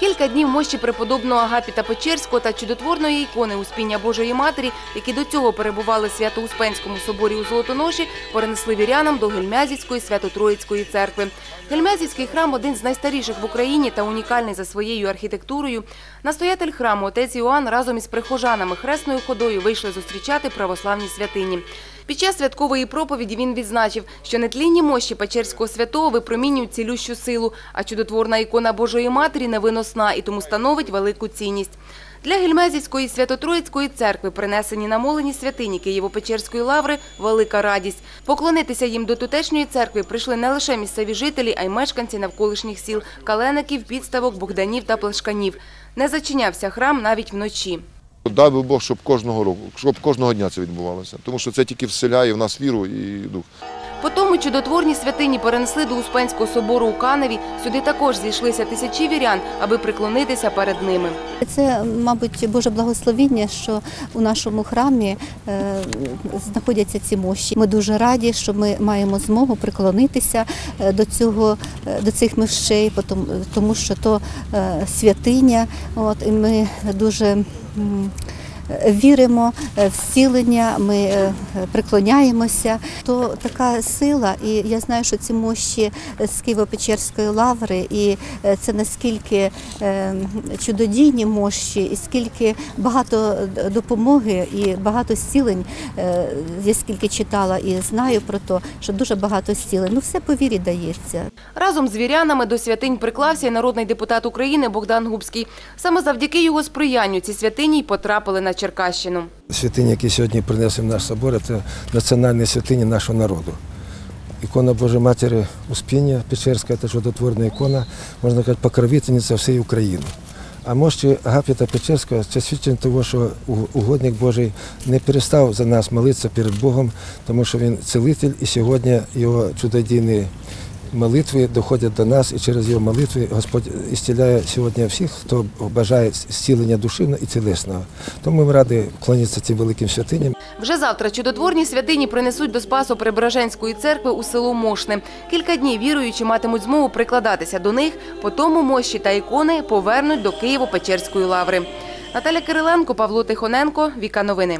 Кілька днів мощі преподобного Агапіта Печерського та чудотворної ікони Успіння Божої Матері, які до цього перебували в Свято-Успенському соборі у Золотоноші, перенесли вірянам до Гельмязівської Свято-Троїцької церкви. Гельмязівський храм один з найстаріших в Україні та унікальний за своєю архітектурою. Настоятель храму отець Іоанн разом із прихожанами хресною ходою вийшли зустрічати православні святині. Під час святкової проповіді він відзначив, що нетлінні мощі Печерського святого випромінюють цілющу силу, а чудотворна ікона Божої Матері невиносна і тому становить велику цінність. Для Гельмезівської Свято-Троїцької церкви принесені намолені святині Києво-Печерської лаври велика радість. Поклонитися їм до тутешньої церкви прийшли не лише місцеві жителі, а й мешканці навколишніх сіл Калеників, Підставок, Богданів та Плешканів. Не зачинявся храм навіть вночі. Дай би Бог, щоб кожного року, щоб кожного дня це відбувалося. Тому що це тільки вселяє в нас віру і дух. По тому чудотворні святині перенесли до Успенського собору у Каневі. Сюди також зійшлися тисячі вірян, аби приклонитися перед ними. Це, мабуть, Боже благословіння, що у нашому храмі е, знаходяться ці мощі. Ми дуже раді, що ми маємо змогу приклонитися е, до цього, е, до цих мощей, тому що то святиня. От і ми дуже. Віримо е, в зцілення, ми е, приклоняємося. То така сила, і я знаю, що ці мощі з Києво-Печерської лаври, і е, це наскільки е, чудодійні мощі, і скільки багато допомоги і багато зцілень. е, Я скільки читала і знаю про те, що дуже багато зцілень. Ну все по вірі дається. Разом з вірянами до святинь приклався і народний депутат України Богдан Губський. Саме завдяки його сприянню ці святині й потрапили на Черкащину. Святині, які сьогодні принесли в наш собор, це національні святині нашого народу. Ікона Божої Матері Успіння Печерська це чудотворна ікона, можна сказати, покровительниця всієї України. А мощі Агапіта Печерського це свідчення того, що угодник Божий не перестав за нас молитися перед Богом, тому що він цілитель, і сьогодні його чудодійні молитви доходять до нас, і через його молитви Господь ісціляє сьогодні всіх, хто бажає зцілення душевного і тілесного. Тому ми раді вклонитися цим великим святиням. Вже завтра чудотворні святині принесуть до Спасо Преображенської церкви у село Мошне. Кілька днів віруючі матимуть змогу прикладатися до них, по тому мощі та ікони повернуть до Києво-Печерської лаври. Наталя Кириленко, Павло Тихоненко, Віка Новини.